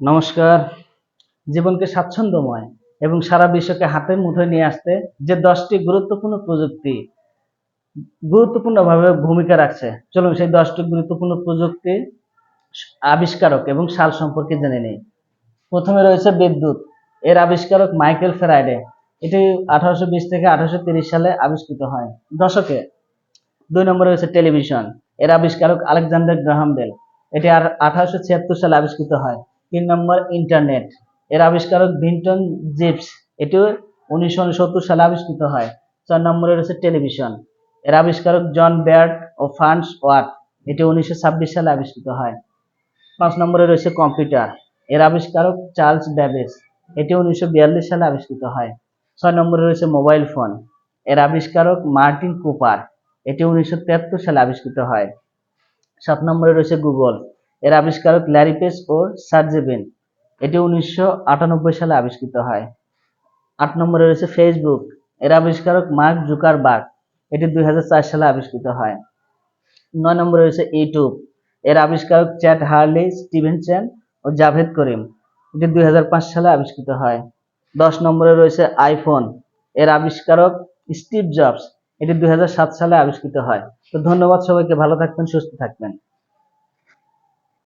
নমস্কার। জীবনকে স্বাচ্ছন্দ্যময় এবং সারা বিশ্বকে হাতের মুঠোয় নিয়ে আসতে যে দশটি গুরুত্বপূর্ণ প্রযুক্তি গুরুত্বপূর্ণভাবে ভূমিকা রাখছে, চলুন সেই দশটি গুরুত্বপূর্ণ প্রযুক্তি আবিষ্কারক এবং সাল সম্পর্কে জেনে নেই। প্রথমে রয়েছে বিদ্যুৎ। এর আবিষ্কারক মাইকেল ফেরাইডে এটি আঠারোশো বিশ থেকে আঠারোশো সালে আবিষ্কৃত হয়। দশকে। দুই নম্বরে রয়েছে টেলিভিশন। এর আবিষ্কারক আলেকজান্ডার গ্রাহাম বেল। এটি আর আঠারোশো ছিয়াত্তর সালে আবিষ্কৃত হয়। তিন নম্বর ইন্টারনেট এর আবিষ্কারক ভিন্টন জিপস এটিও উনিশশো উনসত্তর সালে আবিষ্কৃত হয়। চার নম্বরে রয়েছে টেলিভিশন। এর আবিষ্কারক জন ব্যার্ড ও ফ্রান্স ওয়াট এটি উনিশশো ছাব্বিশ সালে আবিষ্কৃত হয়। পাঁচ নম্বরে রয়েছে কম্পিউটার। এর আবিষ্কারক চার্লস ব্যাবেজ। এটি উনিশশো বিয়াল্লিশ সালে আবিষ্কৃত হয়। ছয় নম্বরে রয়েছে মোবাইল ফোন। এর আবিষ্কারক মার্টিন কুপার। এটি উনিশশো সালে আবিষ্কৃত হয়। সাত নম্বরে রয়েছে গুগল। এর আবিষ্কারক ল্যারি পেজ ও সার্জেবিন এটি উনিশশো আটানব্বই সালে আবিষ্কৃত হয়। আট নম্বরে রয়েছে ফেসবুক। এর আবিষ্কারক মার্ক জুকার জুকারবার্গ। এটি দুই হাজার চার সালে আবিষ্কৃত হয়। নয় নম্বরে রয়েছে ইউটিউব। এর আবিষ্কারক চ্যাট হার্লি স্টিভেনসন ও জাভেদ করিম। এটি দুই হাজার পাঁচ সালে আবিষ্কৃত হয়। দশ নম্বরে রয়েছে আইফোন। এর আবিষ্কারক স্টিভ জবস। এটি দুই হাজার সাত সালে আবিষ্কৃত হয়। তো ধন্যবাদ সবাইকে। ভালো থাকবেন, সুস্থ থাকবেন।